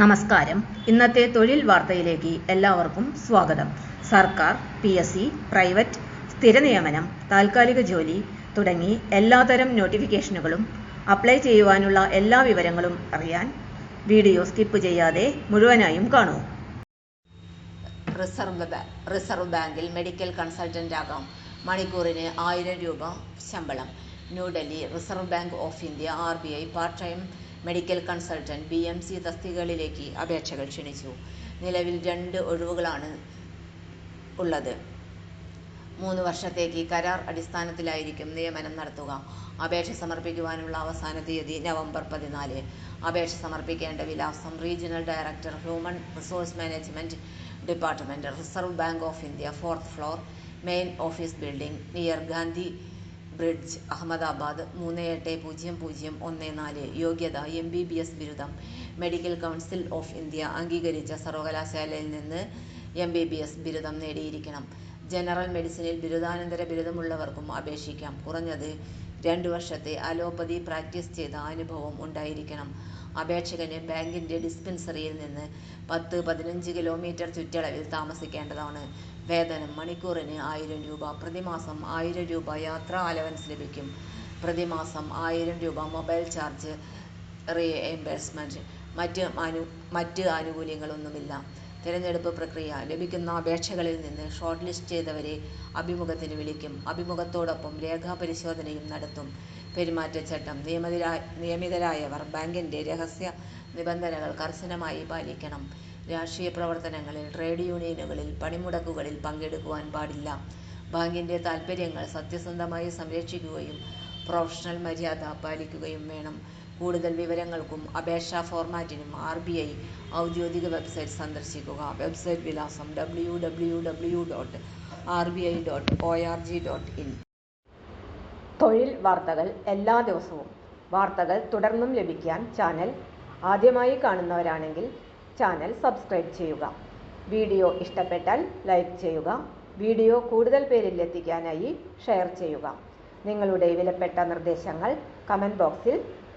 നമസ്കാരം. ഇന്നത്തെ തൊഴിൽ വാർത്തയിലേക്ക് എല്ലാവർക്കും സ്വാഗതം. സർക്കാർ പി എസ് സി പ്രൈവറ്റ് സ്ഥിര നിയമനം താൽക്കാലിക ജോലി തുടങ്ങി എല്ലാതരം നോട്ടിഫിക്കേഷനുകളും അപ്ലൈ ചെയ്യുവാനുള്ള എല്ലാ വിവരങ്ങളും അറിയാൻ വീഡിയോ സ്കിപ്പ് ചെയ്യാതെ മുഴുവനായും കാണൂ. റിസർവ് ബാങ്ക് റിസർവ് ബാങ്കിൽ മെഡിക്കൽ കൺസൾട്ടന്റ് ആകാം മണിക്കൂറിന് ആയിരം രൂപ ശമ്പളം. New Delhi reserve bank of India R B I part time medical consultant B M C തസ്തികകളിലേക്ക് അപേക്ഷകൾ ക്ഷണിച്ചു. നിലവിൽ രണ്ട് ഒഴിവുകളാണ് ഉള്ളത്. മൂന്ന് വർഷത്തേക്ക് കരാർ അടിസ്ഥാനത്തിലായിരിക്കും നിയമനം നടത്തുക. അപേക്ഷ സമർപ്പിക്കുവാനുള്ള അവസാന തീയതി നവംബർ പതിനാല്. അപേക്ഷ സമർപ്പിക്കേണ്ട വിലാസം regional director human resource management department reserve bank of India fourth floor main office building near Gandhi bridge Ahmedabad മൂന്ന് എട്ട് പൂജ്യം പൂജ്യം ഒന്ന് നാല് യോഗ്യത എം ബി ബി എസ് ബിരുദം. മെഡിക്കൽ കൗൺസിൽ ഓഫ് ഇന്ത്യ അംഗീകരിച്ച സർവകലാശാലയിൽ നിന്ന് എം ബി ബി എസ് ബിരുദം നേടിയിരിക്കണം. ജനറൽ മെഡിസിനിൽ ബിരുദാനന്തര ബിരുദമുള്ളവർക്കും അപേക്ഷിക്കാം. കുറഞ്ഞത് രണ്ട് വർഷത്തെ അലോപ്പതി പ്രാക്ടീസ് ചെയ്ത അനുഭവം ഉണ്ടായിരിക്കണം. അപേക്ഷകന് ബാങ്കിന്റെ ഡിസ്പെൻസറിയിൽ നിന്ന് പത്ത് പതിനഞ്ച് കിലോമീറ്റർ ചുറ്റളവിൽ താമസിക്കേണ്ടതാണ്. വേതനം മണിക്കൂറിന് ആയിരം രൂപ പ്രതിമാസം ആയിരം രൂപ യാത്രാ അലവൻസ് ലഭിക്കും. പ്രതിമാസം ആയിരം രൂപ മൊബൈൽ ചാർജ് അനു മറ്റ് ആനുകൂല്യങ്ങളൊന്നുമില്ല. തിരഞ്ഞെടുപ്പ് പ്രക്രിയ ലഭിക്കുന്ന അപേക്ഷകളിൽ നിന്ന് ഷോർട്ട് ലിസ്റ്റ് ചെയ്തവരെ അഭിമുഖത്തിന് വിളിക്കും. അഭിമുഖത്തോടൊപ്പം രേഖാപരിശോധനയും നടത്തും. പെരുമാറ്റച്ചട്ടം നിയമിതരാ നിയമിതരായവർ ബാങ്കിന്റെ രഹസ്യ നിബന്ധനകൾ കർശനമായി പാലിക്കണം. രാഷ്ട്രീയ പ്രവർത്തനങ്ങളിൽ ട്രേഡ് യൂണിയനുകളിൽ പണിമുടക്കുകളിൽ പങ്കെടുക്കുവാൻ പാടില്ല. ബാങ്കിന്റെ താൽപ്പര്യങ്ങൾ സത്യസന്ധമായി സംരക്ഷിക്കുകയും പ്രൊഫഷണൽ മര്യാദ പാലിക്കുകയും വേണം. കൂടുതൽ വിവരങ്ങൾക്കും അപേക്ഷാ ഫോർമാറ്റിനും ആർബിഐ ഔദ്യോഗിക വെബ്സൈറ്റ് സന്ദർശിക്കുക. വെബ്സൈറ്റ് വിലാസം W W W dot dot dot in തൊഴിൽ വാർത്തകൾ എല്ലാ ദിവസവും. വാർത്തകൾ തുടർന്നും ലഭിക്കാൻ ചാനൽ ആദ്യമായി കാണുന്നവരാണെങ്കിൽ ചാനൽ സബ്സ്ക്രൈബ് ചെയ്യുക. വീഡിയോ ഇഷ്ടപ്പെട്ടാൽ ലൈക്ക് ചെയ്യുക. വീഡിയോ കൂടുതൽ പേരിൽ എത്തിക്കാനായി ഷെയർ ചെയ്യുക. നിങ്ങളുടെ വിലപ്പെട്ട നിർദ്ദേശങ്ങൾ കമന്റ് ബോക്സിൽ